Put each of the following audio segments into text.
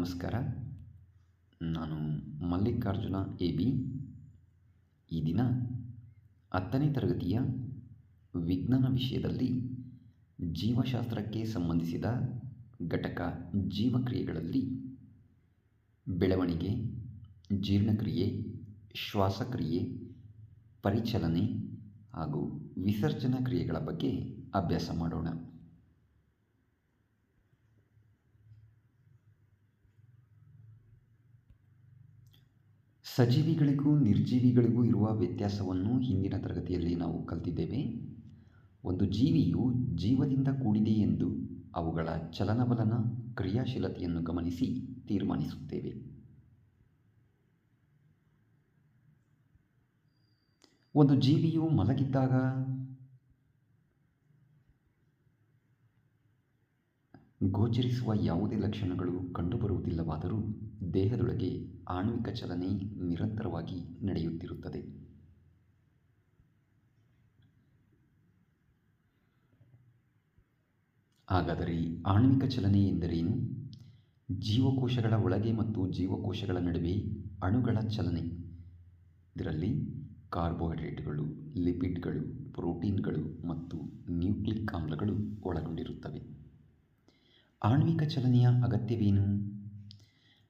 ನಮಸ್ಕಾರ. ನಾನು Mallikarjuna A B ಈ ದಿನ ಹತ್ತನೇ ತರಗತಿಯ ವಿಜ್ಞಾನ ವಿಷಯದಲ್ಲಿ ಜೀವಶಾಸ್ತ್ರಕ್ಕೆ ಸಂಬಂಧಿಸಿದ ಘಟಕ ಜೀವಕ್ರಿಯೆಗಳಲ್ಲಿ ಬೆಳವಣಿಗೆ, ಜೀರ್ಣಕ್ರಿಯೆ, ಶ್ವಾಸಕ್ರಿಯೆ, ಪರಿಚಲನೆ ಹಾಗೂ ವಿಸರ್ಜನಾ ಕ್ರಿಯೆಗಳ ಬಗ್ಗೆ ಅಭ್ಯಾಸ ಮಾಡೋಣ. ಸಜೀವಿಗಳಿಗೂ ನಿರ್ಜೀವಿಗಳಿಗೂ ಇರುವ ವ್ಯತ್ಯಾಸವನ್ನು ಹಿಂದಿನ ತರಗತಿಯಲ್ಲಿ ನಾವು ಕಲಿತಿದ್ದೇವೆ. ಒಂದು ಜೀವಿಯು ಜೀವದಿಂದ ಕೂಡಿದೆ ಎಂದು ಅವುಗಳ ಚಲನವಲನ, ಕ್ರಿಯಾಶೀಲತೆಯನ್ನು ಗಮನಿಸಿ ತೀರ್ಮಾನಿಸುತ್ತೇವೆ. ಒಂದು ಜೀವಿಯು ಮಲಗಿದ್ದಾಗ ಗೋಚರಿಸುವ ಯಾವುದೇ ಲಕ್ಷಣಗಳು ಕಂಡುಬರುವುದಿಲ್ಲವಾದರೂ ದೇಹದೊಳಗೆ ಆಣ್ವಿಕ ಚಲನೆ ನಿರಂತರವಾಗಿ ನಡೆಯುತ್ತಿರುತ್ತದೆ. ಹಾಗಾದರೆ ಆಣ್ವಿಕ ಚಲನೆ ಎಂದರೇನು? ಜೀವಕೋಶಗಳ ಒಳಗೆ ಮತ್ತು ಜೀವಕೋಶಗಳ ನಡುವೆ ಅಣುಗಳ ಚಲನೆ. ಇದರಲ್ಲಿ ಕಾರ್ಬೋಹೈಡ್ರೇಟ್ಗಳು, ಲಿಪಿಡ್ಗಳು, ಪ್ರೋಟೀನ್ಗಳು ಮತ್ತು ನ್ಯೂಕ್ಲಿಕ್ ಆಮ್ಲಗಳು ಒಳಗೊಂಡಿರುತ್ತವೆ. ಆಣ್ವಿಕ ಚಲನೆಯ ಅಗತ್ಯವೇನು?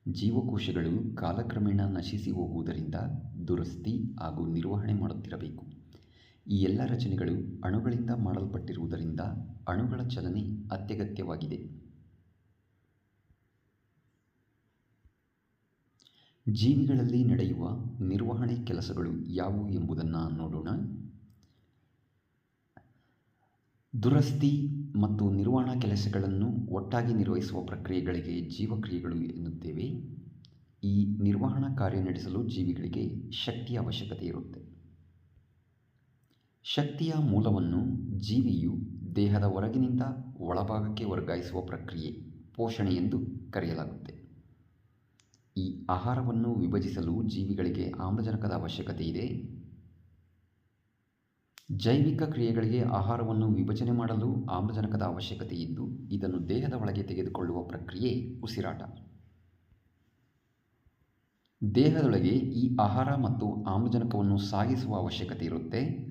ಜೀವಕೋಶಗಳು ಕಾಲಕ್ರಮೇಣ ನಶಿಸಿ ಹೋಗುವುದರಿಂದ ದುರಸ್ತಿ ಹಾಗೂ ನಿರ್ವಹಣೆ ಮಾಡುತ್ತಿರಬೇಕು. ಈ ಎಲ್ಲ ರಚನೆಗಳು ಅಣುಗಳಿಂದ ಮಾಡಲ್ಪಟ್ಟಿರುವುದರಿಂದ ಅಣುಗಳ ಚಲನೆ ಅತ್ಯಗತ್ಯವಾಗಿದೆ. ಜೀವಿಗಳಲ್ಲಿ ನಡೆಯುವ ನಿರ್ವಹಣೆ ಕೆಲಸಗಳು ಯಾವುವು ಎಂಬುದನ್ನು ನೋಡೋಣ. ದುರಸ್ತಿ ಮತ್ತು ನಿರ್ವಹಣಾ ಕೆಲಸಗಳನ್ನು ಒಟ್ಟಾಗಿ ನಿರ್ವಹಿಸುವ ಪ್ರಕ್ರಿಯೆಗಳಿಗೆ ಜೀವಕ್ರಿಯೆಗಳು ಎನ್ನುತ್ತೇವೆ. ಈ ನಿರ್ವಹಣಾ ಕಾರ್ಯ ನಡೆಸಲು ಜೀವಿಗಳಿಗೆ ಶಕ್ತಿಯ ಅವಶ್ಯಕತೆ ಇರುತ್ತೆ. ಶಕ್ತಿಯ ಮೂಲವನ್ನು ಜೀವಿಯು ದೇಹದ ಹೊರಗಿನಿಂದ ಒಳಭಾಗಕ್ಕೆ ವರ್ಗಾಯಿಸುವ ಪ್ರಕ್ರಿಯೆ, ಪೋಷಣೆ ಎಂದು ಕರೆಯಲಾಗುತ್ತೆ. ಈ ಆಹಾರವನ್ನು ವಿಭಜಿಸಲು ಜೀವಿಗಳಿಗೆ ಆಮ್ಲಜನಕದ ಅವಶ್ಯಕತೆ ಇದೆ. ಜೈವಿಕ ಕ್ರಿಯೆಗಳಿಗೆ ಆಹಾರವನ್ನು ವಿಭಜನೆ ಮಾಡಲು ಆಮ್ಲಜನಕದ ಅವಶ್ಯಕತೆ ಇದ್ದು, ಇದನ್ನು ದೇಹದ ಒಳಗೆ ತೆಗೆದುಕೊಳ್ಳುವ ಪ್ರಕ್ರಿಯೆ ಉಸಿರಾಟ. ದೇಹದೊಳಗೆ ಈ ಆಹಾರ ಮತ್ತು ಆಮ್ಲಜನಕವನ್ನು ಸಾಗಿಸುವ ಅವಶ್ಯಕತೆ ಇರುತ್ತೆ.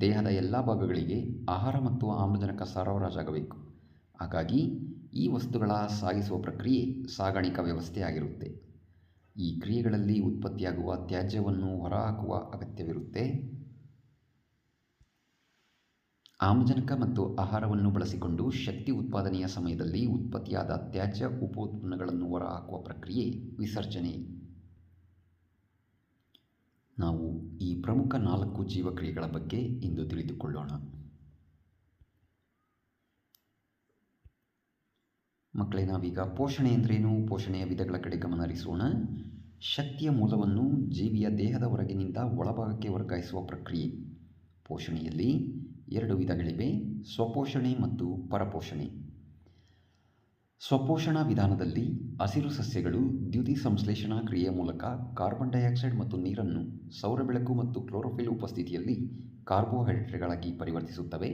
ದೇಹದ ಎಲ್ಲ ಭಾಗಗಳಿಗೆ ಆಹಾರ ಮತ್ತು ಆಮ್ಲಜನಕ ಸರಬರಾಜಾಗಬೇಕು. ಹಾಗಾಗಿ, ಈ ವಸ್ತುಗಳ ಸಾಗಿಸುವ ಪ್ರಕ್ರಿಯೆ ಸಾಗಾಣಿಕಾ ವ್ಯವಸ್ಥೆ ಆಗಿರುತ್ತೆ. ಈ ಕ್ರಿಯೆಗಳಲ್ಲಿ ಉತ್ಪತ್ತಿಯಾಗುವ ತ್ಯಾಜ್ಯವನ್ನು ಹೊರಹಾಕುವ ಅಗತ್ಯವಿರುತ್ತೆ. ಆಮ್ಲಜನಕ ಮತ್ತು ಆಹಾರವನ್ನು ಬಳಸಿಕೊಂಡು ಶಕ್ತಿ ಉತ್ಪಾದನೆಯ ಸಮಯದಲ್ಲಿ ಉತ್ಪತ್ತಿಯಾದ ತ್ಯಾಜ್ಯ ಉಪೋತ್ಪನ್ನಗಳನ್ನು ಹೊರಹಾಕುವ ಪ್ರಕ್ರಿಯೆ ವಿಸರ್ಜನೆ. ನಾವು ಈ ಪ್ರಮುಖ ನಾಲ್ಕು ಜೀವಕ್ರಿಯೆಗಳ ಬಗ್ಗೆ ಇಂದು ತಿಳಿದುಕೊಳ್ಳೋಣ. ಮಕ್ಕಳೇ, ನಾವೀಗ ಪೋಷಣೆ ಎಂದರೇನು ಪೋಷಣೆಯ ವಿಧಗಳ ಕಡೆ ಗಮನ ಹರಿಸೋಣ. ಶಕ್ತಿಯ ಮೂಲವನ್ನು ಜೀವಿಯ ದೇಹದ ಹೊರಗಿನಿಂದ ಒಳಭಾಗಕ್ಕೆ ವರ್ಗಾಯಿಸುವ ಪ್ರಕ್ರಿಯೆ. ಪೋಷಣೆಯಲ್ಲಿ ಎರಡು ವಿಧಗಳಿವೆ, ಸ್ವಪೋಷಣೆ ಮತ್ತು ಪರಪೋಷಣೆ. ಸ್ವಪೋಷಣಾ ವಿಧಾನದಲ್ಲಿ ಹಸಿರು ಸಸ್ಯಗಳು ದ್ಯುತಿ ಸಂಶ್ಲೇಷಣಾ ಕ್ರಿಯೆಯ ಮೂಲಕ ಕಾರ್ಬನ್ ಡೈಆಕ್ಸೈಡ್ ಮತ್ತು ನೀರನ್ನು ಸೌರ ಬೆಳಕು ಮತ್ತು ಕ್ಲೋರೋಫಿಲ್ ಉಪಸ್ಥಿತಿಯಲ್ಲಿ ಕಾರ್ಬೋಹೈಡ್ರೇಟ್ಗಳಾಗಿ ಪರಿವರ್ತಿಸುತ್ತವೆ.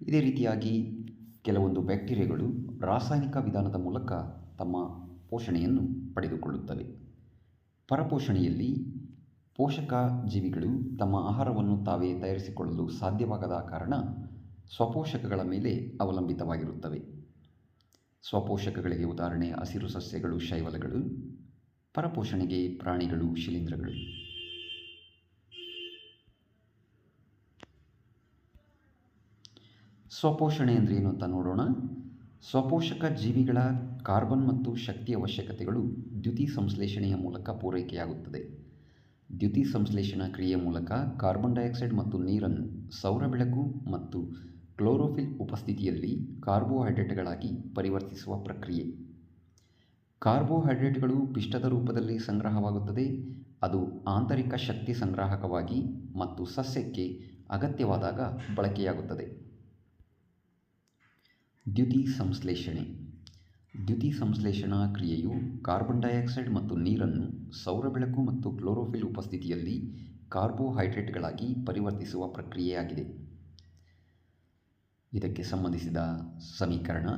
ಇದೇ ರೀತಿಯಾಗಿ ಕೆಲವೊಂದು ಬ್ಯಾಕ್ಟೀರಿಯಾಗಳು ರಾಸಾಯನಿಕ ವಿಧಾನದ ಮೂಲಕ ತಮ್ಮ ಪೋಷಣೆಯನ್ನು ಪಡೆದುಕೊಳ್ಳುತ್ತವೆ. ಪರಪೋಷಣೆಯಲ್ಲಿ ಪೋಷಕ ಜೀವಿಗಳು ತಮ್ಮ ಆಹಾರವನ್ನು ತಾವೇ ತಯಾರಿಸಿಕೊಳ್ಳಲು ಸಾಧ್ಯವಾಗದ ಕಾರಣ ಸ್ವಪೋಷಕಗಳ ಮೇಲೆ ಅವಲಂಬಿತವಾಗಿರುತ್ತವೆ. ಸ್ವಪೋಷಕಗಳಿಗೆ ಉದಾಹರಣೆ ಹಸಿರು ಸಸ್ಯಗಳು, ಶೈವಲಗಳು, ಪರಪೋಷಣೆಗೆ ಪ್ರಾಣಿಗಳು, ಶಿಲೀಂಧ್ರಗಳು. ಸ್ವಪೋಷಣೆ ಅಂದರೆ ಏನು ಅಂತ ನೋಡೋಣ. ಸ್ವಪೋಷಕ ಜೀವಿಗಳ ಕಾರ್ಬನ್ ಮತ್ತು ಶಕ್ತಿ ಅವಶ್ಯಕತೆಗಳು ದ್ಯುತಿ ಸಂಶ್ಲೇಷಣೆಯ ಮೂಲಕ ಪೂರೈಕೆಯಾಗುತ್ತದೆ. ದ್ಯುತಿ ಸಂಶ್ಲೇಷಣಾ ಕ್ರಿಯೆ ಮೂಲಕ ಕಾರ್ಬನ್ ಡೈಆಕ್ಸೈಡ್ ಮತ್ತು ನೀರನ್ನು ಸೌರ ಬೆಳಕು ಮತ್ತು ಕ್ಲೋರೋಫಿಲ್ ಉಪಸ್ಥಿತಿಯಲ್ಲಿ ಕಾರ್ಬೋಹೈಡ್ರೇಟ್ಗಳಾಗಿ ಪರಿವರ್ತಿಸುವ ಪ್ರಕ್ರಿಯೆ. ಕಾರ್ಬೋಹೈಡ್ರೇಟ್ಗಳು ಪಿಷ್ಟದ ರೂಪದಲ್ಲಿ ಸಂಗ್ರಹವಾಗುತ್ತದೆ. ಅದು ಆಂತರಿಕ ಶಕ್ತಿ ಸಂಗ್ರಾಹಕವಾಗಿ ಮತ್ತು ಸಸ್ಯಕ್ಕೆ ಅಗತ್ಯವಾದಾಗ ಬಳಕೆಯಾಗುತ್ತದೆ. ದ್ಯುತಿ ಸಂಶ್ಲೇಷಣೆ ದ್ಯುತಿ ಸಂಶ್ಲೇಷಣಾ ಕ್ರಿಯೆಯು ಕಾರ್ಬನ್ ಡೈಆಕ್ಸೈಡ್ ಮತ್ತು ನೀರನ್ನು ಸೌರ ಬೆಳಕು ಮತ್ತು ಕ್ಲೋರೋಫಿಲ್ ಉಪಸ್ಥಿತಿಯಲ್ಲಿ ಕಾರ್ಬೋಹೈಡ್ರೇಟ್ಗಳಾಗಿ ಪರಿವರ್ತಿಸುವ ಪ್ರಕ್ರಿಯೆಯಾಗಿದೆ. ಇದಕ್ಕೆ ಸಂಬಂಧಿಸಿದ ಸಮೀಕರಣ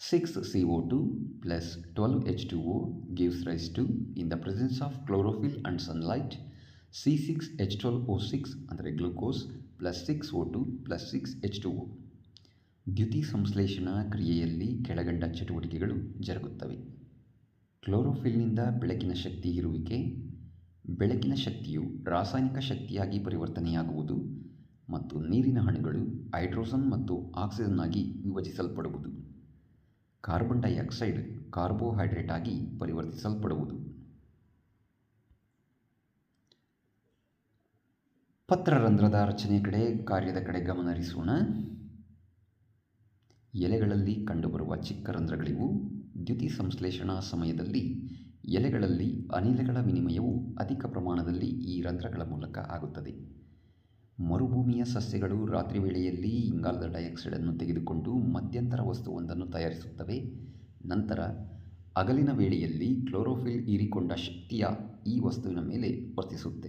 6CO2 plus 12H2O gives rise to, in the presence of chlorophyll and sunlight, C6H12O6 ಅಂದರೆ glucose plus six O two plus six H two O ದ್ಯುತಿ ಸಂಶ್ಲೇಷಣಾ ಕ್ರಿಯೆಯಲ್ಲಿ ಕೆಳಗಂಡ ಚಟುವಟಿಕೆಗಳು ಜರುಗುತ್ತವೆ. ಕ್ಲೋರೋಫಿಲ್ನಿಂದ ಬೆಳಕಿನ ಶಕ್ತಿ ಹೀರುವಿಕೆ ಬೆಳಕಿನ ಶಕ್ತಿಯು ರಾಸಾಯನಿಕ ಶಕ್ತಿಯಾಗಿ ಪರಿವರ್ತನೆಯಾಗುವುದು ಮತ್ತು ನೀರಿನ ಅಣುಗಳು ಹೈಡ್ರೋಜನ್ ಮತ್ತು ಆಕ್ಸಿಜನ್ ಆಗಿ ವಿಭಜಿಸಲ್ಪಡುವುದು. ಕಾರ್ಬನ್ ಡೈಆಕ್ಸೈಡ್ ಕಾರ್ಬೋಹೈಡ್ರೇಟ್ ಆಗಿ ಪರಿವರ್ತಿಸಲ್ಪಡುವುದು. ಪತ್ರರಂಧ್ರದ ರಚನೆ ಕಡೆ, ಕಾರ್ಯದ ಕಡೆ ಗಮನ ಹರಿಸೋಣ ಎಲೆಗಳಲ್ಲಿ ಕಂಡುಬರುವ ಚಿಕ್ಕ ರಂಧ್ರಗಳಿವು ದ್ಯುತಿ ಸಂಶ್ಲೇಷಣಾ ಸಮಯದಲ್ಲಿ ಎಲೆಗಳಲ್ಲಿ ಅನಿಲಗಳ ವಿನಿಮಯವು ಅಧಿಕ ಪ್ರಮಾಣದಲ್ಲಿ ಈ ರಂಧ್ರಗಳ ಮೂಲಕ ಆಗುತ್ತದೆ. ಮರುಭೂಮಿಯ ಸಸ್ಯಗಳು ರಾತ್ರಿ ವೇಳೆಯಲ್ಲಿ ಇಂಗಾಲದ ಡೈಆಕ್ಸೈಡನ್ನು ತೆಗೆದುಕೊಂಡು ಮಧ್ಯಂತರ ವಸ್ತುವೊಂದನ್ನು ತಯಾರಿಸುತ್ತವೆ. ನಂತರ ಹಗಲಿನ ವೇಳೆಯಲ್ಲಿ ಕ್ಲೋರೋಫಿಲ್ ಹೀರಿಕೊಂಡ ಶಕ್ತಿಯ ಈ ವಸ್ತುವಿನ ಮೇಲೆ ವರ್ತಿಸುತ್ತೆ.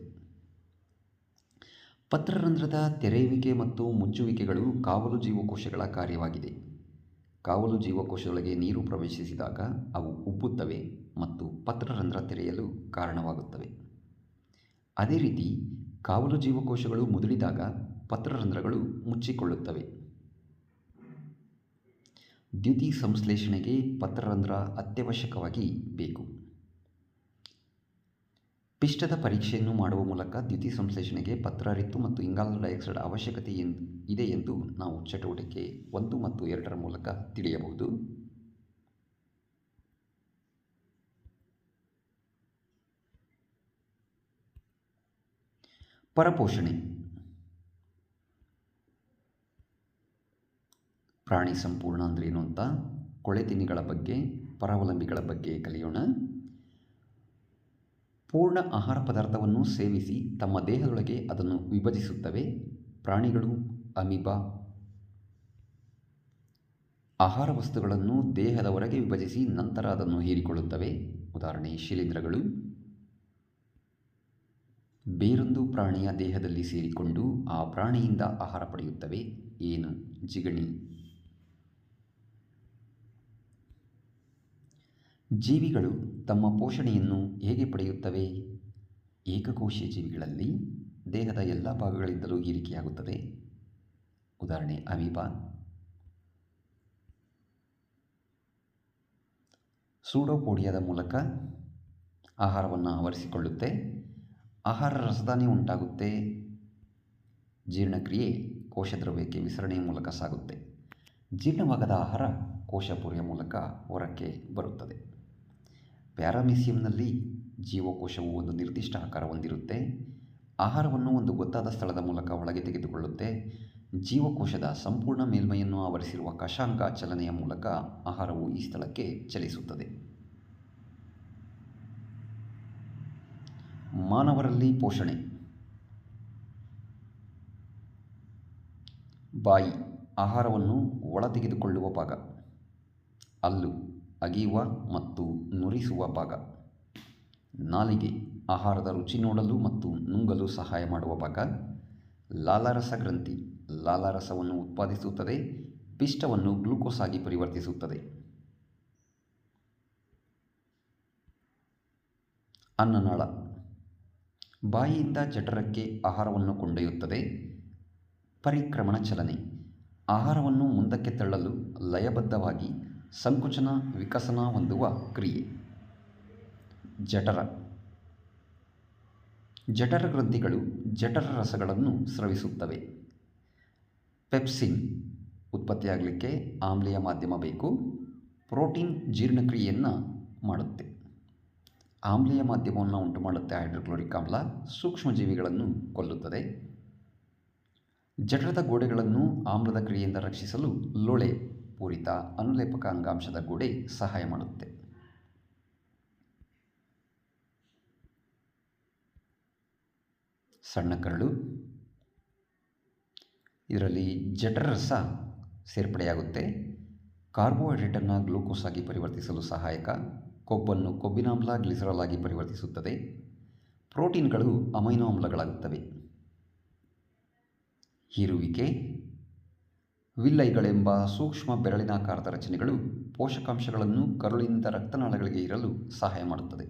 ಪತ್ರರಂಧ್ರದ ತೆರೆಯುವಿಕೆ ಮತ್ತು ಮುಚ್ಚುವಿಕೆಗಳು ಕಾವಲು ಜೀವಕೋಶಗಳ ಕಾರ್ಯವಾಗಿದೆ. ಕಾವಲು ಜೀವಕೋಶದೊಳಗೆ ನೀರು ಪ್ರವೇಶಿಸಿದಾಗ ಅವು ಉಬ್ಬುತ್ತವೆ ಮತ್ತು ಪತ್ರರಂಧ್ರ ತೆರೆಯಲು ಕಾರಣವಾಗುತ್ತವೆ. ಅದೇ ರೀತಿ ಕಾವಲು ಜೀವಕೋಶಗಳು ಮುದುಡಿದಾಗ ಪತ್ರರಂಧ್ರಗಳು ಮುಚ್ಚಿಕೊಳ್ಳುತ್ತವೆ. ದ್ಯುತಿ ಸಂಶ್ಲೇಷಣೆಗೆ ಪತ್ರರಂಧ್ರ ಅತ್ಯವಶ್ಯಕವಾಗಿ ಬೇಕು. ಪಿಷ್ಟದ ಪರೀಕ್ಷೆಯನ್ನು ಮಾಡುವ ಮೂಲಕ ದ್ಯುತಿ ಸಂಶ್ಲೇಷಣೆಗೆ ಪತ್ರಾರಿತ್ತು ಮತ್ತು ಇಂಗಾಲದ ಡೈಆಕ್ಸೈಡ್ ಅವಶ್ಯಕತೆ ಇದೆ ಎಂದು ನಾವು ಚಟುವಟಿಕೆ ಒಂದು ಮತ್ತು ಎರಡರ ಮೂಲಕ ತಿಳಿಯಬಹುದು. ಪರಪೋಷಣೆ. ಪ್ರಾಣಿ ಸಂಪೂರ್ಣ ಅಂದ್ರೆ ಏನು ಅಂತ? ಕೊಳೆತಿನಿಗಳ ಬಗ್ಗೆ, ಪರಾವಲಂಬಿಗಳ ಬಗ್ಗೆ ಕಲಿಯೋಣ. ಪೂರ್ಣ ಆಹಾರ ಪದಾರ್ಥವನ್ನು ಸೇವಿಸಿ ತಮ್ಮ ದೇಹದೊಳಗೆ ಅದನ್ನು ವಿಭಜಿಸುತ್ತವೆ. ಪ್ರಾಣಿಗಳು ಅಮೀಬಾ. ಆಹಾರ ವಸ್ತುಗಳನ್ನು ದೇಹದ ಹೊರಗೆ ವಿಭಜಿಸಿ ನಂತರ ಅದನ್ನು ಹೀರಿಕೊಳ್ಳುತ್ತವೆ. ಉದಾಹರಣೆ, ಶಿಲೀಂಧ್ರಗಳು. ಬೇರೊಂದು ಪ್ರಾಣಿಯ ದೇಹದಲ್ಲಿ ಸೇರಿಕೊಂಡು ಆ ಪ್ರಾಣಿಯಿಂದ ಆಹಾರ ಪಡೆಯುತ್ತವೆ. ಏನು? ಜಿಗಣಿ. ಜೀವಿಗಳು ತಮ್ಮ ಪೋಷಣೆಯನ್ನು ಹೇಗೆ ಪಡೆಯುತ್ತವೆ? ಏಕಕೋಶೀಯ ಜೀವಿಗಳಲ್ಲಿ ದೇಹದ ಎಲ್ಲ ಭಾಗಗಳಿಂದಲೂ ಹೀರಿಕೆಯಾಗುತ್ತದೆ ಉದಾಹರಣೆ, ಅಮೀಬಾ. ಸೂಡೋಪೋಡಿಯಾದ ಮೂಲಕ ಆಹಾರವನ್ನು ಆವರಿಸಿಕೊಳ್ಳುತ್ತೆ. ಆಹಾರ ರಸದಾನಿ ಉಂಟಾಗುತ್ತೆ. ಜೀರ್ಣಕ್ರಿಯೆ ಕೋಶದ್ರವ್ಯಕ್ಕೆ ವಿಸರಣೆಯ ಮೂಲಕ ಸಾಗುತ್ತೆ. ಜೀರ್ಣವಾಗದ ಆಹಾರ ಕೋಶಪೂರಿಯ ಮೂಲಕ ಹೊರಕ್ಕೆ ಬರುತ್ತದೆ. ಪ್ಯಾರಾಮಿಸಿಯಂನಲ್ಲಿ ಜೀವಕೋಶವು ಒಂದು ನಿರ್ದಿಷ್ಟ ಆಕಾರ ಹೊಂದಿರುತ್ತೆ. ಆಹಾರವನ್ನು ಒಂದು ಗೊತ್ತಾದ ಸ್ಥಳದ ಮೂಲಕ ಒಳಗೆ ತೆಗೆದುಕೊಳ್ಳುತ್ತೆ. ಜೀವಕೋಶದ ಸಂಪೂರ್ಣ ಮೇಲ್ಮೈಯನ್ನು ಆವರಿಸಿರುವ ಕಶಾಂಕ ಚಲನೆಯ ಮೂಲಕ ಆಹಾರವು ಈ ಸ್ಥಳಕ್ಕೆ ಚಲಿಸುತ್ತದೆ. ಮಾನವರಲ್ಲಿ ಪೋಷಣೆ. ಬಾಯಿ. ಆಹಾರವನ್ನು ಒಳ ತೆಗೆದುಕೊಳ್ಳುವ ಭಾಗ. ಹಲ್ಲು ಅಗಿಯುವ ಮತ್ತು ನುರಿಸುವ ಭಾಗ. ನಾಲಿಗೆ ಆಹಾರದ ರುಚಿ ನೋಡಲು ಮತ್ತು ನುಂಗಲು ಸಹಾಯ ಮಾಡುವ ಭಾಗ. ಲಾಲಾರಸ ಗ್ರಂಥಿ ಲಾಲಾರಸವನ್ನು ಉತ್ಪಾದಿಸುತ್ತದೆ, ಪಿಷ್ಟವನ್ನು ಗ್ಲೂಕೋಸ್ ಆಗಿ ಪರಿವರ್ತಿಸುತ್ತದೆ. ಅನ್ನನಾಳ ಬಾಯಿಯಿಂದ ಜಠರಕ್ಕೆ ಆಹಾರವನ್ನು ಕೊಂಡೊಯ್ಯುತ್ತದೆ, ಪರಿಕ್ರಮಣ ಚಲನೆ ಆಹಾರವನ್ನು ಮುಂದಕ್ಕೆ ತಳ್ಳಲು ಲಯಬದ್ಧವಾಗಿ ಸಂಕುಚನ ವಿಕಸನ ಹೊಂದುವ ಕ್ರಿಯೆ. ಜಠರ. ಜಠರ ಗ್ರಂಥಿಗಳು ಜಠರ ರಸಗಳನ್ನು ಸ್ರವಿಸುತ್ತವೆ. ಪೆಪ್ಸಿನ್ ಉತ್ಪತ್ತಿಯಾಗಲಿಕ್ಕೆ ಆಮ್ಲೀಯ ಮಾಧ್ಯಮ ಬೇಕು. ಪ್ರೋಟೀನ್ ಜೀರ್ಣಕ್ರಿಯೆಯನ್ನು ಮಾಡುತ್ತೆ. ಆಮ್ಲೀಯ ಮಾಧ್ಯಮವನ್ನು ಉಂಟು ಮಾಡುತ್ತೆ ಹೈಡ್ರೋಕ್ಲೋರಿಕ್ ಆಮ್ಲ, ಸೂಕ್ಷ್ಮಜೀವಿಗಳನ್ನು ಕೊಲ್ಲುತ್ತದೆ. ಜಠರದ ಗೋಡೆಗಳನ್ನು ಆಮ್ಲದ ಕ್ರಿಯೆಯಿಂದ ರಕ್ಷಿಸಲು ಲೋಳೆ ಪೂರಿತ ಅನುಲೇಪಕ ಅಂಗಾಂಶದ ಗೋಡೆ ಸಹಾಯ ಮಾಡುತ್ತೆ. ಸಣ್ಣ ಕರಳು. ಇದರಲ್ಲಿ ಜಠರರಸ ಸೇರ್ಪಡೆಯಾಗುತ್ತೆ. ಕಾರ್ಬೋಹೈಡ್ರೇಟನ್ನು ಗ್ಲೂಕೋಸ್ ಆಗಿ ಪರಿವರ್ತಿಸಲು ಸಹಾಯಕ. ಕೊಬ್ಬನ್ನು ಕೊಬ್ಬಿನಾಮ್ಲ ಗ್ಲಿಸರಾಲ್ ಆಗಿ ಪರಿವರ್ತಿಸುತ್ತದೆ. ಪ್ರೋಟೀನ್ಗಳು ಅಮೈನೋ ಆಮ್ಲಗಳಾಗುತ್ತವೆ. ಹೀರುವಿಕೆ. ವಿಲ್ಲೈಗಳೆಂಬ ಸೂಕ್ಷ್ಮ ಬೆರಳಿನಾಕಾರದ ರಚನೆಗಳು ಪೋಷಕಾಂಶಗಳನ್ನು ಕರುಳಿನಿಂದ ರಕ್ತನಾಳಗಳಿಗೆ ಇರಲು ಸಹಾಯ ಮಾಡುತ್ತದೆ.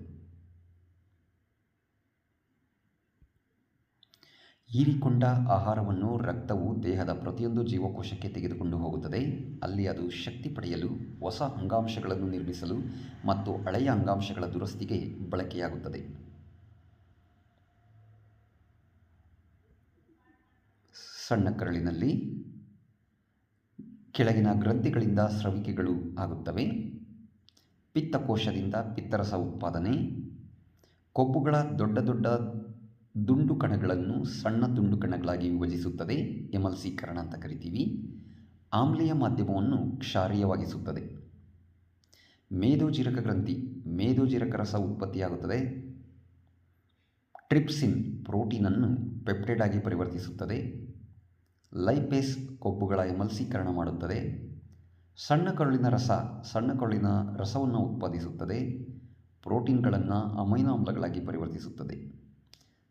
ಹೀರಿಕೊಂಡ ಆಹಾರವನ್ನು ರಕ್ತವು ದೇಹದ ಪ್ರತಿಯೊಂದು ಜೀವಕೋಶಕ್ಕೆ ತೆಗೆದುಕೊಂಡು ಹೋಗುತ್ತದೆ. ಅಲ್ಲಿ ಅದು ಶಕ್ತಿ ಪಡೆಯಲು, ಹೊಸ ಅಂಗಾಂಶಗಳನ್ನು ನಿರ್ಮಿಸಲು ಮತ್ತು ಹಳೆಯ ಅಂಗಾಂಶಗಳ ದುರಸ್ತಿಗೆ ಬಳಕೆಯಾಗುತ್ತದೆ. ಸಣ್ಣ ಕರಳಿನಲ್ಲಿ ಕೆಳಗಿನ ಗ್ರಂಥಿಗಳಿಂದ ಸ್ರವಿಕೆಗಳು ಆಗುತ್ತವೆ. ಪಿತ್ತಕೋಶದಿಂದ ಪಿತ್ತರಸ ಉತ್ಪಾದನೆ. ಕೊಬ್ಬುಗಳ ದೊಡ್ಡ ದೊಡ್ಡ ದುಂಡು ಕಣಗಳನ್ನು ಸಣ್ಣ ದುಂಡು ಕಣಗಳಾಗಿ ವಿಭಜಿಸುತ್ತದೆ. ಎಮಲ್ಸೀಕರಣ ಅಂತ ಕರಿತೀವಿ. ಆಮ್ಲೀಯ ಮಾಧ್ಯಮವನ್ನು ಕ್ಷಾರೀಯವಾಗಿಸುತ್ತದೆ. ಮೇದೋಜೀರಕ ಗ್ರಂಥಿ, ಮೇದೋಜೀರಕ ರಸ ಉತ್ಪತ್ತಿಯಾಗುತ್ತದೆ. ಟ್ರಿಪ್ಸಿನ್ ಪ್ರೋಟೀನನ್ನು ಪೆಪ್ಟೈಡ್ ಆಗಿ ಪರಿವರ್ತಿಸುತ್ತದೆ. ಲೈಪೇಸ್ ಕೊಬ್ಬುಗಳ ಎಮಲ್ಸೀಕರಣ ಮಾಡುತ್ತದೆ. ಸಣ್ಣ ಕರುಳಿನ ರಸ ಸಣ್ಣ ಕರುಳಿನ ರಸವನ್ನು ಉತ್ಪಾದಿಸುತ್ತದೆ. ಪ್ರೋಟೀನ್ಗಳನ್ನು ಅಮೈನೋ ಆಮ್ಲಗಳಾಗಿ ಪರಿವರ್ತಿಸುತ್ತದೆ.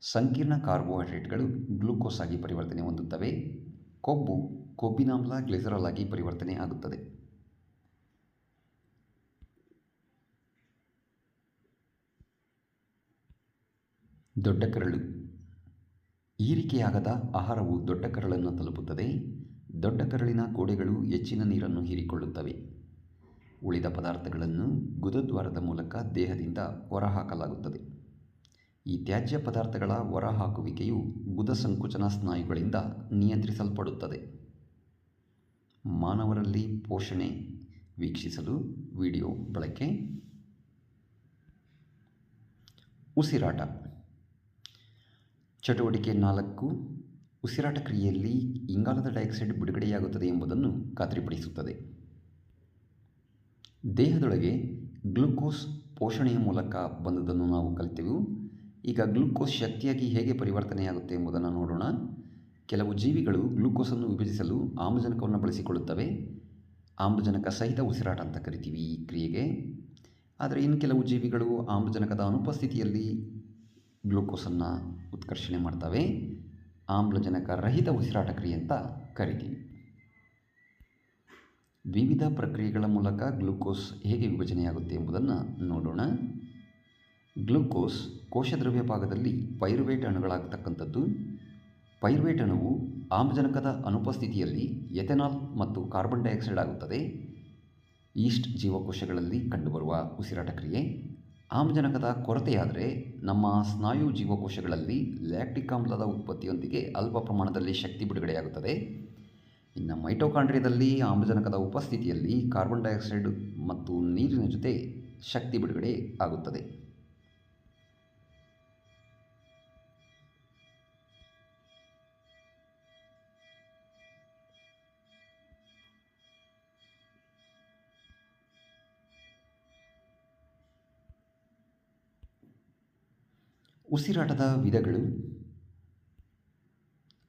ಸಂಕೀರ್ಣ ಕಾರ್ಬೋಹೈಡ್ರೇಟ್ಗಳು ಗ್ಲೂಕೋಸ್ ಆಗಿ ಪರಿವರ್ತನೆ ಹೊಂದುತ್ತವೆ. ಕೊಬ್ಬು ಕೊಬ್ಬಿನಾಮ್ಲ ಗ್ಲಿಸರಾಲ್ ಆಗಿ ಪರಿವರ್ತನೆ ಆಗುತ್ತದೆ. ದೊಡ್ಡ ಕರಳು ಹೀರಿಕೆಯಾಗದ ಆಹಾರವು ದೊಡ್ಡ ಕರಳನ್ನು ತಲುಪುತ್ತದೆ. ದೊಡ್ಡ ಕರಳಿನ ಗೋಡೆಗಳು ಹೆಚ್ಚಿನ ನೀರನ್ನು ಹೀರಿಕೊಳ್ಳುತ್ತವೆ. ಉಳಿದ ಪದಾರ್ಥಗಳನ್ನು ಗುದದ್ವಾರದ ಮೂಲಕ ದೇಹದಿಂದ ಹೊರಹಾಕಲಾಗುತ್ತದೆ. ಈ ತ್ಯಾಜ್ಯ ಪದಾರ್ಥಗಳ ಹೊರಹಾಕುವಿಕೆಯು ಗುದ ಸಂಕುಚನ ಸ್ನಾಯುಗಳಿಂದ ನಿಯಂತ್ರಿಸಲ್ಪಡುತ್ತದೆ. ಮಾನವರಲ್ಲಿ ಪೋಷಣೆ ವೀಕ್ಷಿಸಲು ವಿಡಿಯೋ ಬಳಕೆ. ಉಸಿರಾಟ. ಚಟುವಟಿಕೆ ನಾಲ್ಕು, ಉಸಿರಾಟ ಕ್ರಿಯೆಯಲ್ಲಿ ಇಂಗಾಲದ ಡೈಆಕ್ಸೈಡ್ ಬಿಡುಗಡೆಯಾಗುತ್ತದೆ ಎಂಬುದನ್ನು ಖಾತ್ರಿಪಡಿಸುತ್ತದೆ. ದೇಹದೊಳಗೆ ಗ್ಲುಕೋಸ್ ಪೋಷಣೆಯ ಮೂಲಕ ಬಂದದನ್ನು ನಾವು ಕಲಿತೆವು. ಈಗ ಗ್ಲುಕೋಸ್ ಶಕ್ತಿಯಾಗಿ ಹೇಗೆ ಪರಿವರ್ತನೆಯಾಗುತ್ತೆ ಎಂಬುದನ್ನು ನೋಡೋಣ. ಕೆಲವು ಜೀವಿಗಳು ಗ್ಲೂಕೋಸನ್ನು ವಿಭಜಿಸಲು ಆಮ್ಲಜನಕವನ್ನು ಬಳಸಿಕೊಳ್ಳುತ್ತವೆ. ಆಮ್ಲಜನಕ ಸಹಿತ ಉಸಿರಾಟ ಅಂತ ಕರಿತೀವಿ ಈ ಕ್ರಿಯೆಗೆ. ಆದರೆ ಇನ್ನು ಕೆಲವು ಜೀವಿಗಳು ಆಮ್ಲಜನಕದ ಅನುಪಸ್ಥಿತಿಯಲ್ಲಿ ಗ್ಲೂಕೋಸನ್ನು ಉತ್ಕರ್ಷಣೆ ಮಾಡ್ತವೆ. ಆಮ್ಲಜನಕ ರಹಿತ ಉಸಿರಾಟ ಕ್ರಿಯೆ ಅಂತ ಕರಿತೀವಿ. ವಿವಿಧ ಪ್ರಕ್ರಿಯೆಗಳ ಮೂಲಕ ಗ್ಲೂಕೋಸ್ ಹೇಗೆ ವಿಭಜನೆಯಾಗುತ್ತೆ ಎಂಬುದನ್ನು ನೋಡೋಣ. ಗ್ಲೂಕೋಸ್ ಕೋಶದ್ರವ್ಯ ಭಾಗದಲ್ಲಿ ಪೈರುವೇಟ್ ಅಣುಗಳಾಗತಕ್ಕಂಥದ್ದು. ಪೈರುವೇಟ್ ಅಣುವು ಆಮ್ಲಜನಕದ ಅನುಪಸ್ಥಿತಿಯಲ್ಲಿ ಎಥೆನಾಲ್ ಮತ್ತು ಕಾರ್ಬನ್ ಡೈಆಕ್ಸೈಡ್ ಆಗುತ್ತದೆ. ಈಸ್ಟ್ ಜೀವಕೋಶಗಳಲ್ಲಿ ಕಂಡುಬರುವ ಉಸಿರಾಟ ಕ್ರಿಯೆ. ಆಮ್ಲಜನಕದ ಕೊರತೆಯಾದರೆ ನಮ್ಮ ಸ್ನಾಯು ಜೀವಕೋಶಗಳಲ್ಲಿ ಲ್ಯಾಕ್ಟಿಕ್ ಆಮ್ಲದ ಉತ್ಪತ್ತಿಯೊಂದಿಗೆ ಅಲ್ಪ ಪ್ರಮಾಣದಲ್ಲಿ ಶಕ್ತಿ ಬಿಡುಗಡೆಯಾಗುತ್ತದೆ. ಇನ್ನು ಮೈಟೋಕಾಂಡ್ರಿಯದಲ್ಲಿ ಆಮ್ಲಜನಕದ ಉಪಸ್ಥಿತಿಯಲ್ಲಿ ಕಾರ್ಬನ್ ಡೈಆಕ್ಸೈಡ್ ಮತ್ತು ನೀರಿನ ಜೊತೆ ಶಕ್ತಿ ಬಿಡುಗಡೆ ಆಗುತ್ತದೆ. ಉಸಿರಾಟದ ವಿಧಗಳು.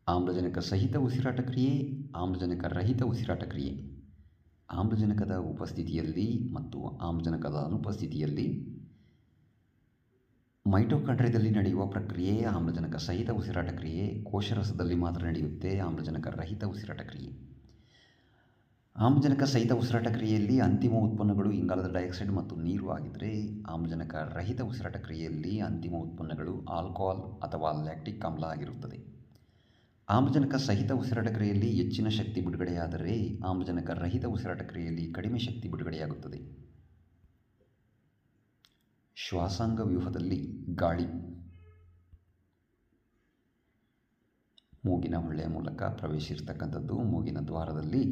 ಆಮ್ಲಜನಕ ಸಹಿತ ಉಸಿರಾಟ ಕ್ರಿಯೆ, ಆಮ್ಲಜನಕ ರಹಿತ ಉಸಿರಾಟ ಕ್ರಿಯೆ. ಆಮ್ಲಜನಕದ ಉಪಸ್ಥಿತಿಯಲ್ಲಿ ಮತ್ತು ಆಮ್ಲಜನಕದ ಅನುಪಸ್ಥಿತಿಯಲ್ಲಿ ಮೈಟೋಕಾಂಡ್ರಿಯದಲ್ಲಿ ನಡೆಯುವ ಪ್ರಕ್ರಿಯೆ, ಆಮ್ಲಜನಕ ಸಹಿತ ಉಸಿರಾಟ ಕ್ರಿಯೆ, ಕೋಶರಸದಲ್ಲಿ ಮಾತ್ರ ನಡೆಯುತ್ತೆ ಆಮ್ಲಜನಕ ರಹಿತ ಉಸಿರಾಟ ಕ್ರಿಯೆ. ಆಮ್ಲಜನಕ ಸಹಿತ ಉಸಿರಾಟ ಕ್ರಿಯೆಯಲ್ಲಿ ಅಂತಿಮ ಉತ್ಪನ್ನಗಳು ಇಂಗಾಲದ ಡೈಆಕ್ಸೈಡ್ ಮತ್ತು ನೀರು ಆಗಿದ್ದರೆ ಆಮ್ಲಜನಕ ರಹಿತ ಉಸಿರಾಟ ಕ್ರಿಯೆಯಲ್ಲಿ ಅಂತಿಮ ಉತ್ಪನ್ನಗಳು ಆಲ್ಕೋಹಾಲ್ ಅಥವಾ ಲ್ಯಾಕ್ಟಿಕ್ ಆಮ್ಲ ಆಗಿರುತ್ತದೆ. ಆಮ್ಲಜನಕ ಸಹಿತ ಉಸಿರಾಟ ಕ್ರಿಯೆಯಲ್ಲಿ ಹೆಚ್ಚಿನ ಶಕ್ತಿ ಬಿಡುಗಡೆಯಾದರೆ ಆಮ್ಲಜನಕ ರಹಿತ ಉಸಿರಾಟ ಕ್ರಿಯೆಯಲ್ಲಿ ಕಡಿಮೆ ಶಕ್ತಿ ಬಿಡುಗಡೆಯಾಗುತ್ತದೆ. ಶ್ವಾಸಾಂಗ ವ್ಯೂಹದಲ್ಲಿ ಗಾಳಿ. ಮೂಗಿನ ಹೊಳ್ಳೆಯ ಮೂಲಕ ಪ್ರವೇಶಿರ್ತಕ್ಕಂಥದ್ದು ಮೂಗಿನ ದ್ವಾರದಲ್ಲಿ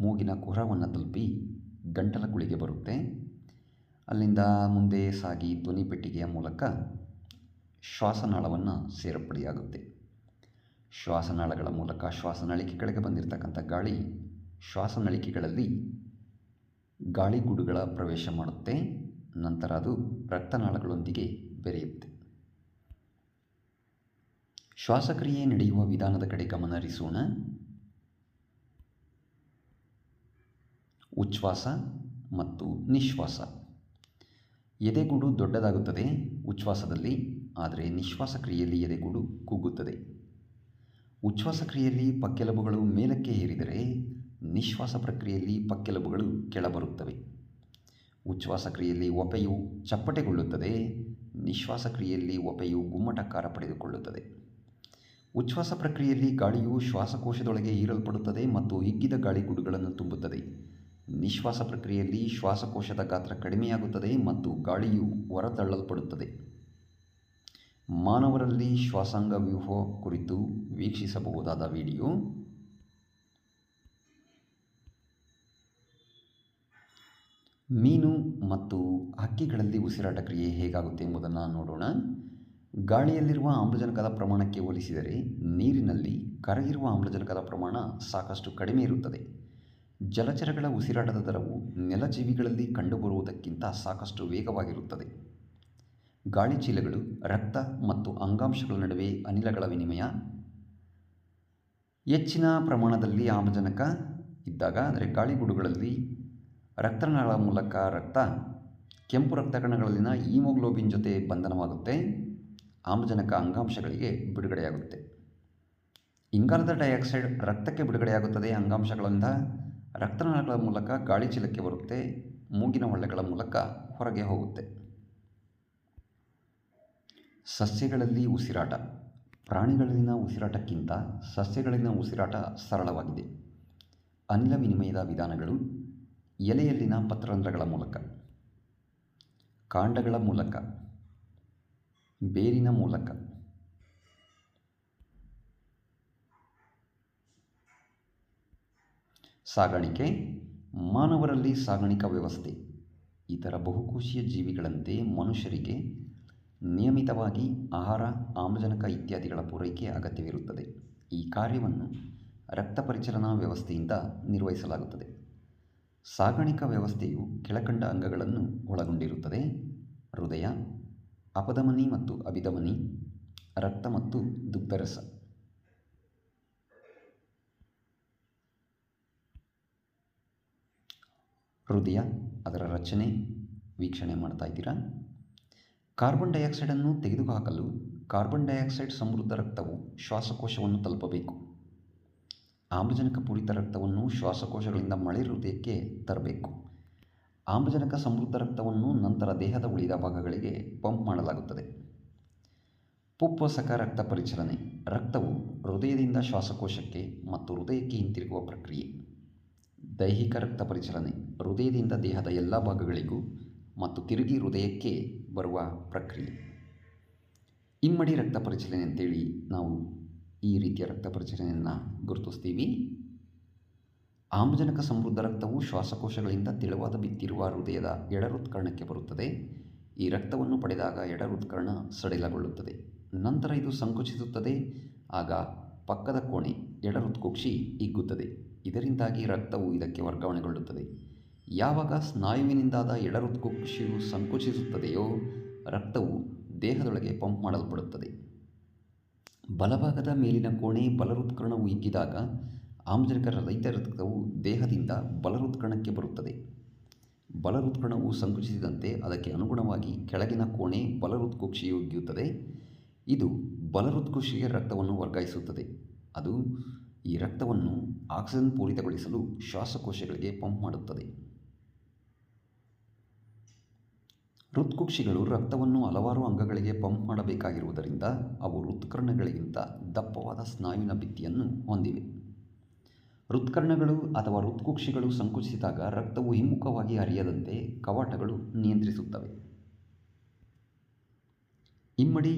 ಮೂಗಿನ ಕುಹರವನ್ನು ತಲುಪಿ ಗಂಟಲ ಕುಳಿಗೆ ಬರುತ್ತೆ. ಅಲ್ಲಿಂದ ಮುಂದೆ ಸಾಗಿ ಧ್ವನಿ ಪೆಟ್ಟಿಗೆಯ ಮೂಲಕ ಶ್ವಾಸನಾಳವನ್ನು ಸೇರ್ಪಡೆಯಾಗುತ್ತೆ. ಶ್ವಾಸನಾಳಗಳ ಮೂಲಕ ಶ್ವಾಸನಳಿಕೆಗಳಿಗೆ ಬಂದಿರತಕ್ಕಂಥ ಗಾಳಿ ಶ್ವಾಸನಳಿಕೆಗಳಲ್ಲಿ ಗಾಳಿಗೂಡುಗಳ ಪ್ರವೇಶ ಮಾಡುತ್ತೆ. ನಂತರ ಅದು ರಕ್ತನಾಳಗಳೊಂದಿಗೆ ಬೆರೆಯುತ್ತೆ. ಶ್ವಾಸಕ್ರಿಯೆ ನಡೆಯುವ ವಿಧಾನದ ಕಡೆ ಗಮನ ಹರಿಸೋಣ. ಉಚ್ಛ್ವಾಸ ಮತ್ತು ನಿಶ್ವಾಸ. ಎದೆಗೂಡು ದೊಡ್ಡದಾಗುತ್ತದೆ ಉಚ್ಛ್ವಾಸದಲ್ಲಿ, ಆದರೆ ನಿಶ್ವಾಸ ಕ್ರಿಯೆಯಲ್ಲಿ ಎದೆಗೂಡು ಕುಗ್ಗುತ್ತದೆ. ಉಚ್ಛ್ವಾಸ ಕ್ರಿಯೆಯಲ್ಲಿ ಪಕ್ಕೆಲುಬುಗಳು ಮೇಲಕ್ಕೆ ಏರಿದರೆ, ನಿಶ್ವಾಸ ಪ್ರಕ್ರಿಯೆಯಲ್ಲಿ ಪಕ್ಕೆಲುಬುಗಳು ಕೆಳಬರುತ್ತವೆ. ಉಚ್ಛ್ವಾಸ ಕ್ರಿಯೆಯಲ್ಲಿ ಒಪೆಯು ಚಪ್ಪಟೆಗೊಳ್ಳುತ್ತದೆ, ನಿಶ್ವಾಸ ಕ್ರಿಯೆಯಲ್ಲಿ ಒಪೆಯು ಗುಮ್ಮಟಕಾರ ಪಡೆದುಕೊಳ್ಳುತ್ತದೆ. ಉಚ್ಛ್ವಾಸ ಪ್ರಕ್ರಿಯೆಯಲ್ಲಿ ಗಾಳಿಯು ಶ್ವಾಸಕೋಶದೊಳಗೆ ಹೀರಲ್ಪಡುತ್ತದೆ ಮತ್ತು ಹಿಗ್ಗಿದ ಗಾಳಿಗೂಡುಗಳನ್ನು ತುಂಬುತ್ತದೆ. ನಿಶ್ವಾಸ ಪ್ರಕ್ರಿಯೆಯಲ್ಲಿ ಶ್ವಾಸಕೋಶದ ಗಾತ್ರ ಕಡಿಮೆಯಾಗುತ್ತದೆ ಮತ್ತು ಗಾಳಿಯು ಹೊರತಳ್ಳಲ್ಪಡುತ್ತದೆ. ಮಾನವರಲ್ಲಿ ಶ್ವಾಸಾಂಗ ವ್ಯೂಹ ಕುರಿತು ವೀಕ್ಷಿಸಬಹುದಾದ ವಿಡಿಯೋ. ಮೀನು ಮತ್ತು ಹಕ್ಕಿಗಳಲ್ಲಿ ಉಸಿರಾಟ ಕ್ರಿಯೆ ಹೇಗಾಗುತ್ತೆ ಎಂಬುದನ್ನು ನೋಡೋಣ. ಗಾಳಿಯಲ್ಲಿರುವ ಆಮ್ಲಜನಕದ ಪ್ರಮಾಣಕ್ಕೆ ಹೋಲಿಸಿದರೆ ನೀರಿನಲ್ಲಿ ಕರಗಿರುವ ಆಮ್ಲಜನಕದ ಪ್ರಮಾಣ ಸಾಕಷ್ಟು ಕಡಿಮೆ ಇರುತ್ತದೆ. ಜಲಚರಗಳ ಉಸಿರಾಟದ ದರವು ನೆಲಜೀವಿಗಳಲ್ಲಿ ಕಂಡುಬರುವುದಕ್ಕಿಂತ ಸಾಕಷ್ಟು ವೇಗವಾಗಿರುತ್ತದೆ. ಗಾಳಿ ಚೀಲಗಳು, ರಕ್ತ ಮತ್ತು ಅಂಗಾಂಶಗಳ ನಡುವೆ ಅನಿಲಗಳ ವಿನಿಮಯ. ಹೆಚ್ಚಿನ ಪ್ರಮಾಣದಲ್ಲಿ ಆಮ್ಲಜನಕ ಇದ್ದಾಗ, ಅಂದರೆ ಗಾಳಿಗೂಡುಗಳಲ್ಲಿ ರಕ್ತನಾಳ ಮೂಲಕ ರಕ್ತ, ಕೆಂಪು ರಕ್ತ ಕಣಗಳಲ್ಲಿನ ಈಮೋಗ್ಲೋಬಿನ್ ಜೊತೆ ಬಂಧನವಾಗುತ್ತೆ. ಆಮ್ಲಜನಕ ಅಂಗಾಂಶಗಳಿಗೆ ಬಿಡುಗಡೆಯಾಗುತ್ತೆ. ಇಂಗಾಲದ ಡೈಆಕ್ಸೈಡ್ ರಕ್ತಕ್ಕೆ ಬಿಡುಗಡೆಯಾಗುತ್ತದೆ ಅಂಗಾಂಶಗಳಿಂದ. ರಕ್ತನಾಳಗಳ ಮೂಲಕ ಗಾಳಿ ಚೀಲಕ್ಕೆ ಬರುತ್ತೆ, ಮೂಗಿನ ಹೊಳ್ಳೆಗಳ ಮೂಲಕ ಹೊರಗೆ ಹೋಗುತ್ತೆ. ಸಸ್ಯಗಳಲ್ಲಿ ಉಸಿರಾಟ. ಪ್ರಾಣಿಗಳಲ್ಲಿನ ಉಸಿರಾಟಕ್ಕಿಂತ ಸಸ್ಯಗಳಲ್ಲಿನ ಉಸಿರಾಟ ಸರಳವಾಗಿದೆ. ಅನಿಲ ವಿನಿಮಯದ ವಿಧಾನಗಳು ಎಲೆಯಲ್ಲಿನ ಪತ್ರರಂಧ್ರಗಳ ಮೂಲಕ. ಕಾಂಡಗಳ ಮೂಲಕ. ಬೇರಿನ ಮೂಲಕ. ಸಾಗಾಣಿಕೆ, ಮಾನವರಲ್ಲಿ ಸಾಗಾಣಿಕಾ ವ್ಯವಸ್ಥೆ, ಇತರ ಬಹುಕೋಶೀಯ ಜೀವಿಗಳಂತೆ ಮನುಷ್ಯರಿಗೆ ನಿಯಮಿತವಾಗಿ ಆಹಾರ, ಆಮ್ಲಜನಕ ಇತ್ಯಾದಿಗಳ ಪೂರೈಕೆ ಅಗತ್ಯವಿರುತ್ತದೆ. ಈ ಕಾರ್ಯವನ್ನು ರಕ್ತ ಪರಿಚಲನಾ ವ್ಯವಸ್ಥೆಯಿಂದ ನಿರ್ವಹಿಸಲಾಗುತ್ತದೆ. ಸಾಗಾಣಿಕಾ ವ್ಯವಸ್ಥೆಯು ಕೆಳಕಂಡ ಅಂಗಗಳನ್ನು ಒಳಗೊಂಡಿರುತ್ತದೆ. ಹೃದಯ, ಅಪಧಮನಿ ಮತ್ತು ಅಭಿಧಮನಿ, ರಕ್ತ ಮತ್ತು ದುಗ್ಧರಸ. ಹೃದಯ, ಅದರ ರಚನೆ, ವೀಕ್ಷಣೆ ಮಾಡ್ತಾ ಇದ್ದೀರಾ? ಕಾರ್ಬನ್ ಡೈಆಕ್ಸೈಡನ್ನು ತೆಗೆದುಹಾಕಲು ಕಾರ್ಬನ್ ಡೈಆಕ್ಸೈಡ್ ಸಮೃದ್ಧ ರಕ್ತವು ಶ್ವಾಸಕೋಶವನ್ನು ತಲುಪಬೇಕು. ಆಮ್ಲಜನಕ ಪೂರಿತ ರಕ್ತವನ್ನು ಶ್ವಾಸಕೋಶಗಳಿಂದ ಮಳೆ ಹೃದಯಕ್ಕೆ ತರಬೇಕು. ಆಮ್ಲಜನಕ ಸಮೃದ್ಧ ರಕ್ತವನ್ನು ನಂತರ ದೇಹದ ಉಳಿದ ಭಾಗಗಳಿಗೆ ಪಂಪ್ ಮಾಡಲಾಗುತ್ತದೆ. ಪುಪ್ಪಸಕ ರಕ್ತ ಪರಿಚಲನೆ, ರಕ್ತವು ಹೃದಯದಿಂದ ಶ್ವಾಸಕೋಶಕ್ಕೆ ಮತ್ತು ಹೃದಯಕ್ಕೆ ಹಿಂತಿರುಗುವ ಪ್ರಕ್ರಿಯೆ. ದೈಹಿಕ ರಕ್ತ ಪರಿಚಲನೆ ಹೃದಯದಿಂದ ದೇಹದ ಎಲ್ಲ ಭಾಗಗಳಿಗೂ ಮತ್ತು ತಿರುಗಿ ಹೃದಯಕ್ಕೆ ಬರುವ ಪ್ರಕ್ರಿಯೆ. ಇಮ್ಮಡಿ ರಕ್ತ ಪರಿಚಲನೆ ಅಂತೇಳಿ ನಾವು ಈ ರೀತಿಯ ರಕ್ತ ಪರಿಚಲನೆಯನ್ನು ಗುರುತಿಸ್ತೀವಿ. ಆಮ್ಲಜನಕ ಸಮೃದ್ಧ ರಕ್ತವು ಶ್ವಾಸಕೋಶಗಳಿಂದ ತೆಳುವಾದ ಬಿತ್ತಿರುವ ಹೃದಯದ ಎಡ ಹೃತ್ಕರ್ಣಕ್ಕೆ ಬರುತ್ತದೆ. ಈ ರಕ್ತವನ್ನು ಪಡೆದಾಗ ಎಡ ಹೃತ್ಕರ್ಣ ಸಡಿಲಗೊಳ್ಳುತ್ತದೆ. ನಂತರ ಇದು ಸಂಕುಚಿಸುತ್ತದೆ. ಆಗ ಪಕ್ಕದ ಕೋಣೆ ಎಡ ಇಗ್ಗುತ್ತದೆ ಇದರಿಂದಾಗಿ ರಕ್ತವು ಇದಕ್ಕೆ ವರ್ಗಾವಣೆಗೊಳ್ಳುತ್ತದೆ. ಯಾವಾಗ ಸ್ನಾಯುವಿನಿಂದಾದ ಎಡ ಹೃತ್ಕುಕ್ಷಿಯು ಸಂಕುಚಿಸುತ್ತದೆಯೋ ರಕ್ತವು ದೇಹದೊಳಗೆ ಪಂಪ್ ಮಾಡಲ್ಪಡುತ್ತದೆ. ಬಲಭಾಗದ ಮೇಲಿನ ಕೋಣೆ ಬಲರುತ್ಕರ್ಣವು ಹಿಗ್ಗಿದಾಗ ಆಮ್ಲಜನಕ ರಹಿತ ರಕ್ತವು ದೇಹದಿಂದ ಬಲರುತ್ಕರ್ಣಕ್ಕೆ ಬರುತ್ತದೆ. ಬಲರುತ್ಕರಣವು ಸಂಕುಚಿಸಿದಂತೆ ಅದಕ್ಕೆ ಅನುಗುಣವಾಗಿ ಕೆಳಗಿನ ಕೋಣೆ ಬಲರುತ್ಕುಕ್ಷಿಯು ಇಗ್ಗಿಯುತ್ತದೆ ಇದು ಬಲಹೃತ್ಕುಕ್ಷಿಗೆ ರಕ್ತವನ್ನು ವರ್ಗಾಯಿಸುತ್ತದೆ. ಅದು ಈ ರಕ್ತವನ್ನು ಆಕ್ಸಿಜನ್ ಪೂರಿತಗೊಳಿಸಲು ಶ್ವಾಸಕೋಶಗಳಿಗೆ ಪಂಪ್ ಮಾಡುತ್ತದೆ. ಹೃತ್ಕುಕ್ಷಿಗಳು ರಕ್ತವನ್ನು ಹಲವಾರು ಅಂಗಗಳಿಗೆ ಪಂಪ್ ಮಾಡಬೇಕಾಗಿರುವುದರಿಂದ ಅವು ಹೃತ್ಕರ್ಣಗಳಿಗಿಂತ ದಪ್ಪವಾದ ಸ್ನಾಯುವಿನ ಭಿತ್ತಿಯನ್ನು ಹೊಂದಿವೆ. ಹೃತ್ಕರ್ಣಗಳು ಅಥವಾ ಹೃತ್ಕುಕ್ಷಿಗಳು ಸಂಕುಚಿಸಿದಾಗ ರಕ್ತವು ಹಿಮ್ಮುಖವಾಗಿ ಹರಿಯದಂತೆ ಕವಾಟಗಳು ನಿಯಂತ್ರಿಸುತ್ತವೆ. ಇಮ್ಮಡಿ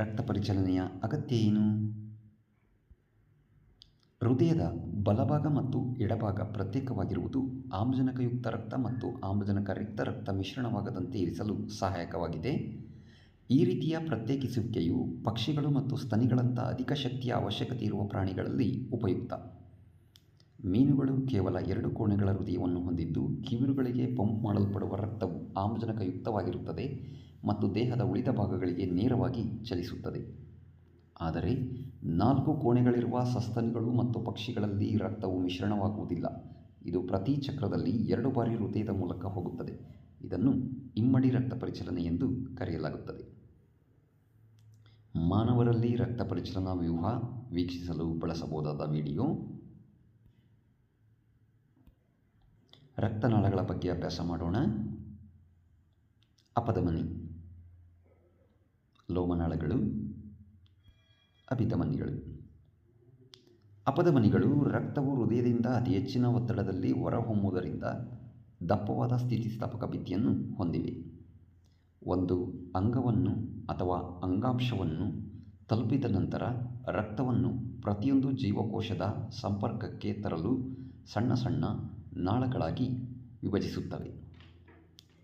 ರಕ್ತ ಪರಿಚಲನೆಯ ಅಗತ್ಯ ಏನು? ಹೃದಯದ ಬಲಭಾಗ ಮತ್ತು ಎಡಭಾಗ ಪ್ರತ್ಯೇಕವಾಗಿರುವುದು ಆಮ್ಲಜನಕಯುಕ್ತ ರಕ್ತ ಮತ್ತು ಆಮ್ಲಜನಕ ರಿಕ್ತ ರಕ್ತ ಮಿಶ್ರಣವಾಗದಂತೆ ಇರಿಸಲು ಸಹಾಯಕವಾಗಿದೆ. ಈ ರೀತಿಯ ಪ್ರತ್ಯೇಕಿಸುವಿಕೆಯು ಪಕ್ಷಿಗಳು ಮತ್ತು ಸ್ತನಿಗಳಂಥ ಅಧಿಕ ಶಕ್ತಿಯ ಅವಶ್ಯಕತೆ ಇರುವ ಪ್ರಾಣಿಗಳಲ್ಲಿ ಉಪಯುಕ್ತ. ಮೀನುಗಳು ಕೇವಲ ಎರಡು ಕೋಣೆಗಳ ಹೃದಯವನ್ನು ಹೊಂದಿದ್ದು ಕಿವಿರುಗಳಿಗೆ ಪಂಪ್ ಮಾಡಲ್ಪಡುವ ರಕ್ತವು ಆಮ್ಲಜನಕಯುಕ್ತವಾಗಿರುತ್ತದೆ ಮತ್ತು ದೇಹದ ಉಳಿದ ಭಾಗಗಳಿಗೆ ನೇರವಾಗಿ ಚಲಿಸುತ್ತದೆ. ಆದರೆ ನಾಲ್ಕು ಕೋಣೆಗಳಿರುವ ಸಸ್ತನಿಗಳು ಮತ್ತು ಪಕ್ಷಿಗಳಲ್ಲಿ ರಕ್ತವು ಮಿಶ್ರಣವಾಗುವುದಿಲ್ಲ. ಇದು ಪ್ರತಿ ಚಕ್ರದಲ್ಲಿ ಎರಡು ಬಾರಿ ಹೃದಯದ ಮೂಲಕ ಹೋಗುತ್ತದೆ. ಇದನ್ನು ಇಮ್ಮಡಿ ರಕ್ತ ಪರಿಚಲನೆ ಎಂದು ಕರೆಯಲಾಗುತ್ತದೆ. ಮಾನವರಲ್ಲಿ ರಕ್ತ ಪರಿಚಲನಾ ವ್ಯೂಹ ವೀಕ್ಷಿಸಲು ಬಳಸಬಹುದಾದ ವಿಡಿಯೋ. ರಕ್ತನಾಳಗಳ ಬಗ್ಗೆ ಅಭ್ಯಾಸ ಮಾಡೋಣ. ಅಪಧಮನಿ. ಲೋಮನಾಳಗಳು. ಅಭಿಧಮನಿಗಳು ಅಪಧಮನಿಗಳು ರಕ್ತವು ಹೃದಯದಿಂದ ಅತಿ ಹೆಚ್ಚಿನ ಒತ್ತಡದಲ್ಲಿ ಹೊರಹೊಮ್ಮುವುದರಿಂದ ದಪ್ಪವಾದ ಸ್ಥಿತಿಸ್ಥಾಪಕ ಭಿತ್ತಿಯನ್ನು ಹೊಂದಿವೆ. ಒಂದು ಅಂಗವನ್ನು ಅಥವಾ ಅಂಗಾಂಶವನ್ನು ತಲುಪಿದ ನಂತರ ರಕ್ತವನ್ನು ಪ್ರತಿಯೊಂದು ಜೀವಕೋಶದ ಸಂಪರ್ಕಕ್ಕೆ ತರಲು ಸಣ್ಣ ಸಣ್ಣ ನಾಳಗಳಾಗಿ ವಿಭಜಿಸುತ್ತವೆ.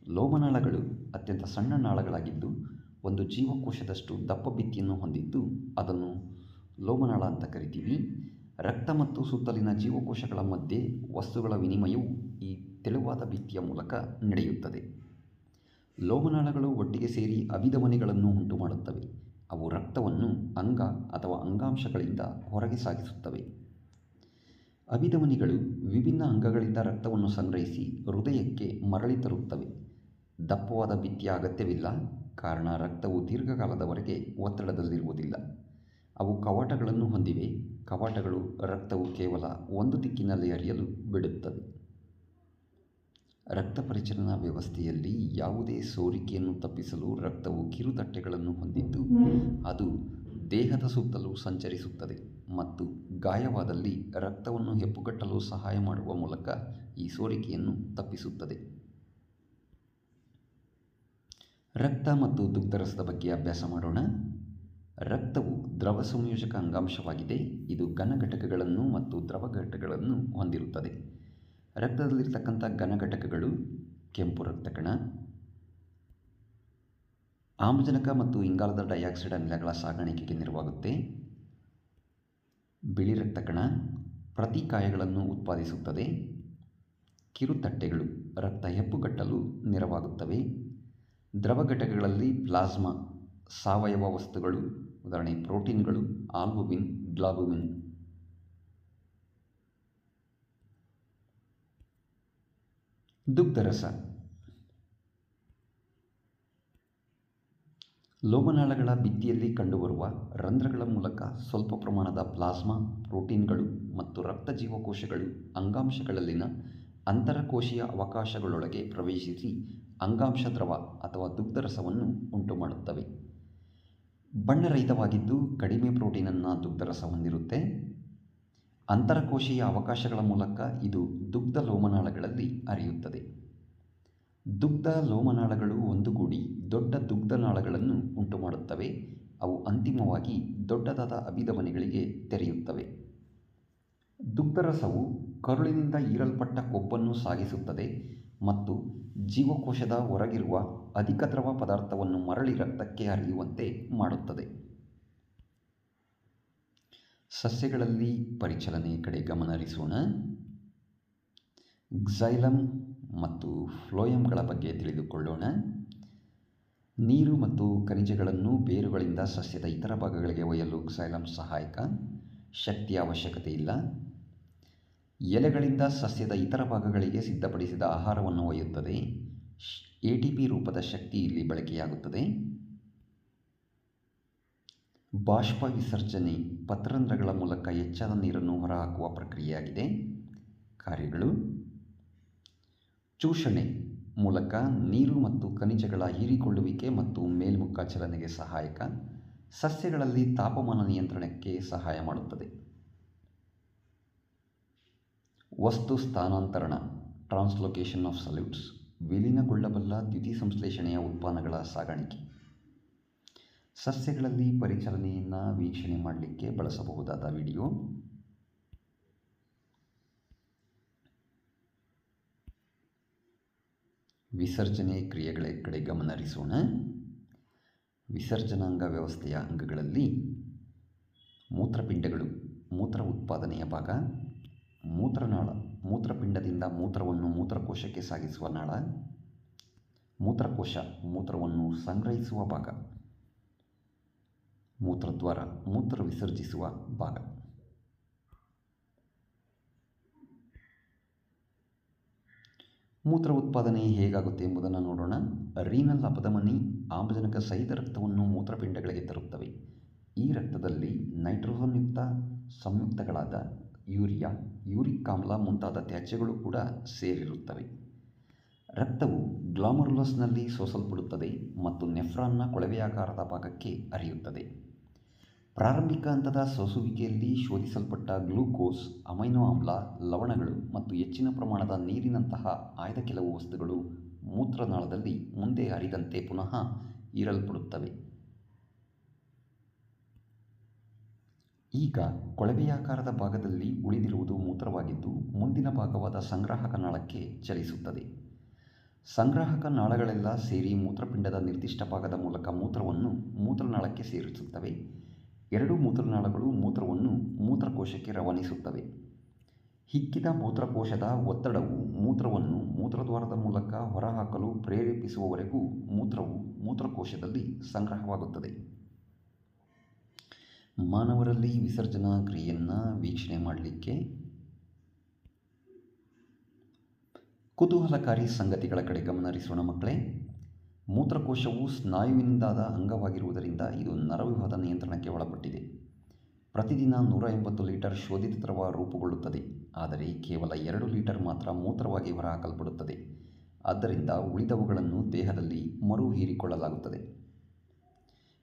ಲೋಮನಾಳಗಳು ಅತ್ಯಂತ ಸಣ್ಣ ನಾಳಗಳಾಗಿದ್ದು ಒಂದು ಜೀವಕೋಶದಷ್ಟು ದಪ್ಪ ಭಿತ್ತಿಯನ್ನು ಹೊಂದಿದ್ದು ಅದನ್ನು ಲೋಮನಾಳ ಅಂತ ಕರಿತೀವಿ. ರಕ್ತ ಮತ್ತು ಸುತ್ತಲಿನ ಜೀವಕೋಶಗಳ ಮಧ್ಯೆ ವಸ್ತುಗಳ ವಿನಿಮಯವು ಈ ತೆಳುವಾದ ಭಿತ್ತಿಯ ಮೂಲಕ ನಡೆಯುತ್ತದೆ. ಲೋಮನಾಳಗಳು ಒಟ್ಟಿಗೆ ಸೇರಿ ಅಭಿಧಮನಿಗಳನ್ನು ಉಂಟುಮಾಡುತ್ತವೆ. ಅವು ರಕ್ತವನ್ನು ಅಂಗ ಅಥವಾ ಅಂಗಾಂಶಗಳಿಂದ ಹೊರಗೆ ಸಾಗಿಸುತ್ತವೆ. ಅಭಿಧಮನಿಗಳು ವಿಭಿನ್ನ ಅಂಗಗಳಿಂದ ರಕ್ತವನ್ನು ಸಂಗ್ರಹಿಸಿ ಹೃದಯಕ್ಕೆ ಮರಳಿ ತರುತ್ತವೆ. ದಪ್ಪವಾದ ಭಿತ್ತಿಯ ಅಗತ್ಯವಿಲ್ಲ. ಕಾರಣ ರಕ್ತವು ದೀರ್ಘಕಾಲದವರೆಗೆ ಒತ್ತಡದಲ್ಲಿರುವುದಿಲ್ಲ. ಅವು ಕವಾಟಗಳನ್ನು ಹೊಂದಿವೆ. ಕವಾಟಗಳು ರಕ್ತವು ಕೇವಲ ಒಂದು ದಿಕ್ಕಿನಲ್ಲಿ ಹರಿಯಲು ಬಿಡುತ್ತವೆ. ರಕ್ತ ಪರಿಚಲನಾ ವ್ಯವಸ್ಥೆಯಲ್ಲಿ ಯಾವುದೇ ಸೋರಿಕೆಯನ್ನು ತಪ್ಪಿಸಲು ರಕ್ತವು ಕಿರುತಟ್ಟೆಗಳನ್ನು ಹೊಂದಿದ್ದು, ಅದು ದೇಹದ ಸುತ್ತಲೂ ಸಂಚರಿಸುತ್ತದೆ ಮತ್ತು ಗಾಯವಾದಲ್ಲಿ ರಕ್ತವನ್ನು ಹೆಪ್ಪುಗಟ್ಟಲು ಸಹಾಯ ಮಾಡುವ ಮೂಲಕ ಈ ಸೋರಿಕೆಯನ್ನು ತಪ್ಪಿಸುತ್ತದೆ. ರಕ್ತ ಮತ್ತು ದುಗ್ಧರಸದ ಬಗ್ಗೆ ಅಭ್ಯಾಸ ಮಾಡೋಣ. ರಕ್ತವು ದ್ರವ ಸಂಯೋಜಕ ಅಂಗಾಂಶವಾಗಿದೆ. ಇದು ಘನ ಘಟಕಗಳನ್ನು ಮತ್ತು ದ್ರವ ಘಟಕಗಳನ್ನು ಹೊಂದಿರುತ್ತದೆ. ರಕ್ತದಲ್ಲಿರ್ತಕ್ಕಂಥ ಘನ ಘಟಕಗಳು ಕೆಂಪು ರಕ್ತಕಣ ಆಮ್ಲಜನಕ ಮತ್ತು ಇಂಗಾಲದ ಡೈಆಕ್ಸೈಡ್ ಅನಿಲಗಳ ಸಾಗಾಣಿಕೆಗೆ ನೆರವಾಗುತ್ತೆ. ಬಿಳಿ ರಕ್ತಕಣ ಪ್ರತಿಕಾಯಗಳನ್ನು ಉತ್ಪಾದಿಸುತ್ತದೆ. ಕಿರುತಟ್ಟೆಗಳು ರಕ್ತ ಹೆಪ್ಪುಗಟ್ಟಲು ನೆರವಾಗುತ್ತವೆ. ದ್ರವ ಘಟಕಗಳಲ್ಲಿ ಪ್ಲಾಸ್ಮಾ, ಸಾವಯವ ವಸ್ತುಗಳು, ಉದಾಹರಣೆ ಪ್ರೋಟೀನ್ಗಳು, ಆಲ್ಬುಮಿನ್, ಗ್ಲಾಬುಮಿನ್. ದುಗ್ಧರಸ. ಲೋಮನಾಳಗಳ ಭಿತ್ತಿಯಲ್ಲಿ ಕಂಡುಬರುವ ರಂಧ್ರಗಳ ಮೂಲಕ ಸ್ವಲ್ಪ ಪ್ರಮಾಣದ ಪ್ಲಾಸ್ಮಾ, ಪ್ರೋಟೀನ್ಗಳು ಮತ್ತು ರಕ್ತ ಜೀವಕೋಶಗಳು ಅಂಗಾಂಶಗಳಲ್ಲಿನ ಅಂತರಕೋಶೀಯ ಅವಕಾಶಗಳೊಳಗೆ ಪ್ರವೇಶಿಸಿ ಅಂಗಾಂಶ ದ್ರವ ಅಥವಾ ದುಗ್ಧರಸವನ್ನು ಉಂಟುಮಾಡುತ್ತವೆ. ಬಣ್ಣರಹಿತವಾಗಿದ್ದು ಕಡಿಮೆ ಪ್ರೋಟೀನನ್ನು ದುಗ್ಧರಸ ಹೊಂದಿರುತ್ತೆ. ಅಂತರಕೋಶೀಯ ಅವಕಾಶಗಳ ಮೂಲಕ ಇದು ದುಗ್ಧ ಲೋಮನಾಳಗಳಲ್ಲಿ ಹರಿಯುತ್ತದೆ. ದುಗ್ಧ ಲೋಮನಾಳಗಳು ಒಂದುಗೂಡಿ ದೊಡ್ಡ ದುಗ್ಧನಾಳಗಳನ್ನು ಉಂಟುಮಾಡುತ್ತವೆ. ಅವು ಅಂತಿಮವಾಗಿ ದೊಡ್ಡದಾದ ಅಭಿಧಮನಿಗಳಿಗೆ ತೆರೆಯುತ್ತವೆ. ದುಗ್ಧರಸವು ಕರುಳಿನಿಂದ ಹೀರಲ್ಪಟ್ಟ ಕೊಬ್ಬನ್ನು ಸಾಗಿಸುತ್ತದೆ. ಮತ್ತು ಜೀವಕೋಶದ ಹೊರಗಿರುವ ಅಧಿಕ ದ್ರವ ಪದಾರ್ಥವನ್ನು ಮರಳಿ ರಕ್ತಕ್ಕೆ ಹರಿಯುವಂತೆ ಮಾಡುತ್ತದೆ. ಸಸ್ಯಗಳಲ್ಲಿ ಪರಿಚಲನೆ ಕಡೆ ಗಮನಹರಿಸೋಣ ಗ್ಝೈಲಮ್ ಮತ್ತು ಫ್ಲೋಯಮ್ಗಳ ಬಗ್ಗೆ ತಿಳಿದುಕೊಳ್ಳೋಣ. ನೀರು ಮತ್ತು ಖನಿಜಗಳನ್ನು ಬೇರುಗಳಿಂದ ಸಸ್ಯದ ಇತರ ಭಾಗಗಳಿಗೆ ಒಯ್ಯಲು ಗ್ಸೈಲಮ್ ಸಹಾಯಕ. ಶಕ್ತಿಯ ಅವಶ್ಯಕತೆ ಇಲ್ಲ. ಎಲೆಗಳಿಂದ ಸಸ್ಯದ ಇತರ ಭಾಗಗಳಿಗೆ ಸಿದ್ಧಪಡಿಸಿದ ಆಹಾರವನ್ನು ಒಯ್ಯುತ್ತದೆ. ಎ ಟಿ ಪಿ ರೂಪದ ಶಕ್ತಿ ಇಲ್ಲಿ ಬಳಕೆಯಾಗುತ್ತದೆ. ಬಾಷ್ಪ ವಿಸರ್ಜನೆ ಪತ್ರರಂಧ್ರಗಳ ಮೂಲಕ ಹೆಚ್ಚಾದ ನೀರನ್ನು ಹೊರಹಾಕುವ ಪ್ರಕ್ರಿಯೆಯಾಗಿದೆ. ಕಾರ್ಯಗಳು. ಚೂಷಣೆ ಮೂಲಕ ನೀರು ಮತ್ತು ಖನಿಜಗಳ ಹೀರಿಕೊಳ್ಳುವಿಕೆ ಮತ್ತು ಮೇಲ್ಮುಖ ಚಲನೆಗೆ ಸಹಾಯಕ. ಸಸ್ಯಗಳಲ್ಲಿ ತಾಪಮಾನ ನಿಯಂತ್ರಣಕ್ಕೆ ಸಹಾಯ ಮಾಡುತ್ತದೆ. ವಸ್ತು ಸ್ಥಾನಾಂತರಣ ಟ್ರಾನ್ಸ್ಲೊಕೇಶನ್ ಆಫ್ ಸಲ್ಯೂಟ್ಸ್, ವಿಲೀನಗೊಳ್ಳಬಲ್ಲ ದ್ಯುತಿಸಂಶ್ಲೇಷಣೆಯ ಉತ್ಪನ್ನಗಳ ಸಾಗಾಣಿಕೆ. ಸಸ್ಯಗಳಲ್ಲಿ ಪರಿಚಲನೆಯನ್ನು ವೀಕ್ಷಣೆ ಮಾಡಲಿಕ್ಕೆ ಬಳಸಬಹುದಾದ ವಿಡಿಯೋ. ವಿಸರ್ಜನೆ ಕ್ರಿಯೆಗಳ ಕಡೆ ಗಮನ ಹರಿಸೋಣ. ವಿಸರ್ಜನಾಂಗ ವ್ಯವಸ್ಥೆಯ ಅಂಗಗಳಲ್ಲಿ ಮೂತ್ರಪಿಂಡಗಳು, ಮೂತ್ರ ಉತ್ಪಾದನೆಯ ಭಾಗ ಮೂತ್ರನಾಳ ಮೂತ್ರಪಿಂಡದಿಂದ ಮೂತ್ರವನ್ನು ಮೂತ್ರಕೋಶಕ್ಕೆ ಸಾಗಿಸುವ ನಾಳ, ಮೂತ್ರಕೋಶ, ಮೂತ್ರವನ್ನು ಸಂಗ್ರಹಿಸುವ ಭಾಗ, ಮೂತ್ರದ್ವಾರ, ಮೂತ್ರ ವಿಸರ್ಜಿಸುವ ಭಾಗ. ಮೂತ್ರ ಉತ್ಪಾದನೆ ಹೇಗಾಗುತ್ತೆ ಎಂಬುದನ್ನು ನೋಡೋಣ. ರೀನಲ್ ಅಪಧಮನಿ ಆಮ್ಲಜನಕ ಸಹಿತ ರಕ್ತವನ್ನು ಮೂತ್ರಪಿಂಡಗಳಿಗೆ ತರುತ್ತವೆ. ಈ ರಕ್ತದಲ್ಲಿ ನೈಟ್ರೋಜನ್ಯುಕ್ತ ಸಂಯುಕ್ತಗಳಾದ ಯೂರಿಯಾ ಯೂರಿಕ್ ಆಮ್ಲ ಮುಂತಾದ ತ್ಯಾಜ್ಯಗಳು ಕೂಡ ಸೇರಿರುತ್ತವೆ. ರಕ್ತವು ಗ್ಲಾಮರುಲಸ್ನಲ್ಲಿ ಸೋಸಲ್ಪಡುತ್ತದೆ ಮತ್ತು ನೆಫ್ರಾನ್ನ ಕೊಳವೆಯಾಕಾರದ ಭಾಗಕ್ಕೆ ಹರಿಯುತ್ತದೆ. ಪ್ರಾರಂಭಿಕ ಹಂತದ ಸೋಸುವಿಕೆಯಲ್ಲಿ ಶೋಧಿಸಲ್ಪಟ್ಟ ಗ್ಲೂಕೋಸ್, ಅಮೈನೋ ಆಮ್ಲ, ಲವಣಗಳು ಮತ್ತು ಹೆಚ್ಚಿನ ಪ್ರಮಾಣದ ನೀರಿನಂತಹ ಆಯ್ದ ಕೆಲವು ವಸ್ತುಗಳು ಮೂತ್ರನಾಳದಲ್ಲಿ ಮುಂದೆ ಹರಿದಂತೆ ಪುನಃ ಹೀರಲ್ಪಡುತ್ತವೆ. ಈಗ ಕೊಳವೆಯಾಕಾರದ ಭಾಗದಲ್ಲಿ ಉಳಿದಿರುವುದು ಮೂತ್ರವಾಗಿದ್ದು, ಮುಂದಿನ ಭಾಗವಾದ ಸಂಗ್ರಾಹಕ ನಾಳಕ್ಕೆ ಚಲಿಸುತ್ತದೆ. ಸಂಗ್ರಾಹಕ ನಾಳಗಳೆಲ್ಲ ಸೇರಿ ಮೂತ್ರಪಿಂಡದ ನಿರ್ದಿಷ್ಟ ಭಾಗದ ಮೂಲಕ ಮೂತ್ರವನ್ನು ಮೂತ್ರನಾಳಕ್ಕೆ ಸೇರಿಸುತ್ತವೆ. ಎರಡೂ ಮೂತ್ರನಾಳಗಳು ಮೂತ್ರವನ್ನು ಮೂತ್ರಕೋಶಕ್ಕೆ ರವಾನಿಸುತ್ತವೆ. ಹಿಕ್ಕಿದ ಮೂತ್ರಕೋಶದ ಒತ್ತಡವು ಮೂತ್ರವನ್ನು ಮೂತ್ರದ್ವಾರದ ಮೂಲಕ ಹೊರಹಾಕಲು ಪ್ರೇರೇಪಿಸುವವರೆಗೂ ಮೂತ್ರವು ಮೂತ್ರಕೋಶದಲ್ಲಿ ಸಂಗ್ರಹವಾಗುತ್ತದೆ. ಮಾನವರಲ್ಲಿ ವಿಸರ್ಜನಾ ಕ್ರಿಯೆಯನ್ನು ವೀಕ್ಷಣೆ ಮಾಡಲಿಕ್ಕೆ ಕುತೂಹಲಕಾರಿ ಸಂಗತಿಗಳ ಕಡೆ ಗಮನ ಹರಿಸೋಣ ಮಕ್ಕಳೇ. ಮೂತ್ರಕೋಶವು ಸ್ನಾಯುವಿನಿಂದಾದ ಅಂಗವಾಗಿರುವುದರಿಂದ ಇದು ನರವ್ಯೂಹದ ನಿಯಂತ್ರಣಕ್ಕೆ ಒಳಪಟ್ಟಿದೆ. ಪ್ರತಿದಿನ ನೂರ ಎಂಬತ್ತು ಲೀಟರ್ ಶೋಧಿತ ದ್ರವ ರೂಪುಗೊಳ್ಳುತ್ತದೆ. ಆದರೆ ಕೇವಲ ಎರಡು ಲೀಟರ್ ಮಾತ್ರ ಮೂತ್ರವಾಗಿ ಹೊರಹಾಕಲ್ಪಡುತ್ತದೆ. ಆದ್ದರಿಂದ ಉಳಿದವುಗಳನ್ನು ದೇಹದಲ್ಲಿ ಮರು ಹೀರಿಕೊಳ್ಳಲಾಗುತ್ತದೆ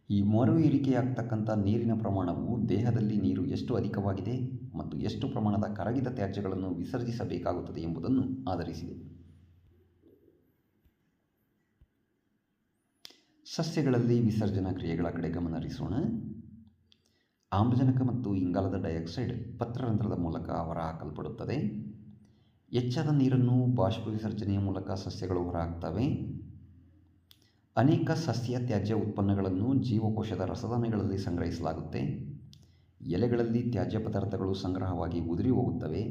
ಈ ಮರು ಏರಿಕೆಯಾಗ್ತಕ್ಕಂಥ ನೀರಿನ ಪ್ರಮಾಣವು ದೇಹದಲ್ಲಿ ನೀರು ಎಷ್ಟು ಅಧಿಕವಾಗಿದೆ ಮತ್ತು ಎಷ್ಟು ಪ್ರಮಾಣದ ಕರಗಿದ ತ್ಯಾಜ್ಯಗಳನ್ನು ವಿಸರ್ಜಿಸಬೇಕಾಗುತ್ತದೆ ಎಂಬುದನ್ನು ಆಧರಿಸಿದೆ. ಸಸ್ಯಗಳಲ್ಲಿ ವಿಸರ್ಜನಾ ಕ್ರಿಯೆಗಳ ಕಡೆ ಗಮನ ಹರಿಸೋಣ. ಆಮ್ಲಜನಕ ಮತ್ತು ಇಂಗಾಲದ ಡೈಆಕ್ಸೈಡ್ ಪತ್ರರಂಧ್ರದ ಮೂಲಕ ಹೊರಹಾಕಲ್ಪಡುತ್ತದೆ. ಹೆಚ್ಚಾದ ನೀರನ್ನು ಬಾಷ್ಪ ವಿಸರ್ಜನೆಯ ಮೂಲಕ ಸಸ್ಯಗಳು ಹೊರಹಾಕ್ತವೆ. ಅನೇಕ ಸಸ್ಯ ತ್ಯಾಜ್ಯ ಉತ್ಪನ್ನಗಳನ್ನು ಜೀವಕೋಶದ ರಸದಾನಗಳಲ್ಲಿ ಸಂಗ್ರಹಿಸಲಾಗುತ್ತೆ. ಎಲೆಗಳಲ್ಲಿ ತ್ಯಾಜ್ಯ ಪದಾರ್ಥಗಳು ಸಂಗ್ರಹವಾಗಿ ಉದುರಿ ಹೋಗುತ್ತವೆ.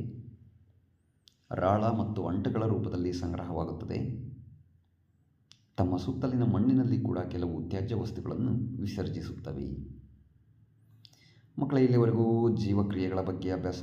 ರಾಳ ಮತ್ತು ಅಂಟುಗಳ ರೂಪದಲ್ಲಿ ಸಂಗ್ರಹವಾಗುತ್ತದೆ. ತಮ್ಮ ಸುತ್ತಲಿನ ಮಣ್ಣಿನಲ್ಲಿ ಕೂಡ ಕೆಲವು ತ್ಯಾಜ್ಯ ವಸ್ತುಗಳನ್ನು ವಿಸರ್ಜಿಸುತ್ತವೆ. ಮಕ್ಕಳ, ಇಲ್ಲಿವರೆಗೂ ಜೀವಕ್ರಿಯೆಗಳ ಬಗ್ಗೆ ಅಭ್ಯಾಸ